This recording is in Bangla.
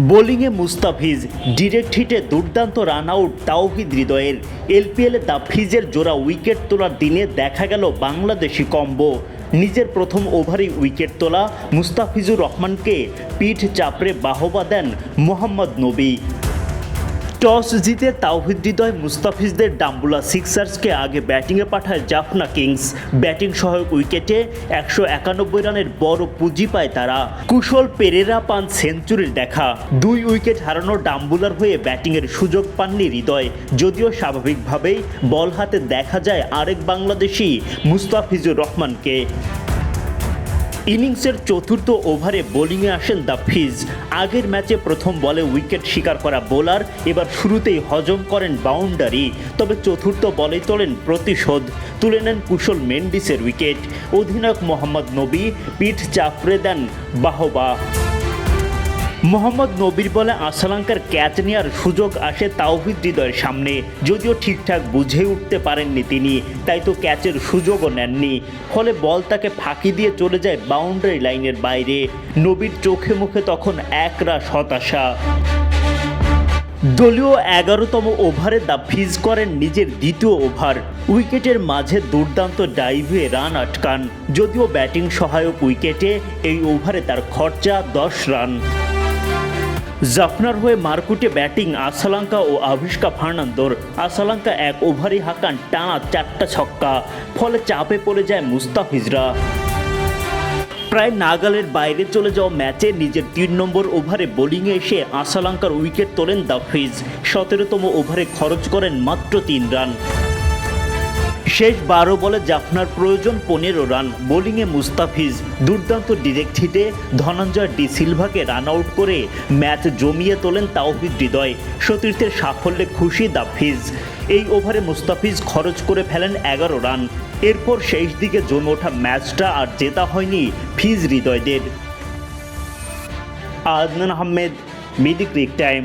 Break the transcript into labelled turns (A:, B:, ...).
A: বোলিংয়ে মুস্তাফিজ, ডিরেক্ট হিটে দুর্দান্ত রান আউট তাওহিদ হৃদয়ের। এলপিএলে তাফিজের জোড়া উইকেট তোলার দিনে দেখা গেল বাংলাদেশি কম্বো। নিজের প্রথম ওভারেই উইকেট তোলা মুস্তাফিজুর রহমানকে পিঠ চাপড়ে বাহবা দেন মোহাম্মদ নবী। টস জিতে তাওহিদ মুস্তাফিজদের ডাম্বুলা সিক্সার্সকে আগে ব্যাটিংয়ে পাঠায় জাফনা কিংস। ব্যাটিং সহায়ক উইকেটে একশো একানব্বই রানের বড় পুঁজি পায় তারা। কুশল পেরেরা পান সেঞ্চুরির দেখা। দুই উইকেট হারানো ডাম্বুলার হয়ে ব্যাটিংয়ের সুযোগ পাননি হৃদয়। যদিও স্বাভাবিকভাবেই বল হাতে দেখা যায় আরেক বাংলাদেশি মুস্তাফিজুর রহমানকে। ইনিংসের চতুর্থ ওভারে বোলিংয়ে আসেন দ্য ফিজ। আগের ম্যাচে প্রথম বলে উইকেট শিকার করা বোলার, এবার শুরুতেই হজম করেন বাউন্ডারি, তবে চতুর্থ বলে তোলেন প্রতিশোধ। তুলে নেন কুশল মেন্ডিসের উইকেট। অধিনায়ক মোহাম্মদ নবী, পিঠ চাপড়ে দেন বাহবা। মোহাম্মদ নবীর বলে আসালাঙ্কার ক্যাচ নেওয়ার সুযোগ আসে তাওহিদ হৃদয়ের সামনে। যদিও ঠিকঠাক বুঝে উঠতে পারেননি তিনি, তাই তো ক্যাচের সুযোগও নেননি। ফলে বল তাকে ফাঁকি দিয়ে চলে যায় বাউন্ডারি লাইনের বাইরে। নবীর চোখে মুখে তখন একরাশ হতাশা। দলীয় এগারোতম ওভারে দা ফিজ করেন নিজের দ্বিতীয় ওভার। উইকেটের মাঝে দুর্দান্ত ডাইভে রান আটকান। যদিও ব্যাটিং সহায়ক উইকেটে এই ওভারে তার খরচা দশ রান। জাফনার হয়ে মারকুটে ব্যাটিং আসালাঙ্কা ও আভিষ্কা ফার্নান্দোর। আসালাঙ্কা এক ওভারই হাঁকান টানা চারটা ছক্কা, ফলে চাপে পড়ে যায় মুস্তাফিজরা। প্রায় নাগালের বাইরে চলে যাওয়া ম্যাচে নিজের তিন নম্বর ওভারে বোলিংয়ে এসে আসালাঙ্কার উইকেট তোলেন দাফিজ। সতেরোতম ওভারে খরচ করেন মাত্র তিন রান। শেষ বারো বলে জাফনার প্রয়োজন পনেরো রান। বোলিংয়ে মুস্তাফিজ দুর্দান্ত ডিরেক্ট হিটে ধনঞ্জয় ডি সিলভাকে রান আউট করে ম্যাচ জমিয়ে তোলেন তাওহিদ হৃদয়। সতীর্থের সাফল্যে খুশি দাফিজ এই ওভারে মুস্তাফিজ খরচ করে ফেলেন এগারো রান। এরপর শেষ দিকে জমে ওঠা ম্যাচটা আর জেতা হয়নি ফিজ হৃদয়দের। আদনান আহমেদ মিদি ক্রিক টাইম।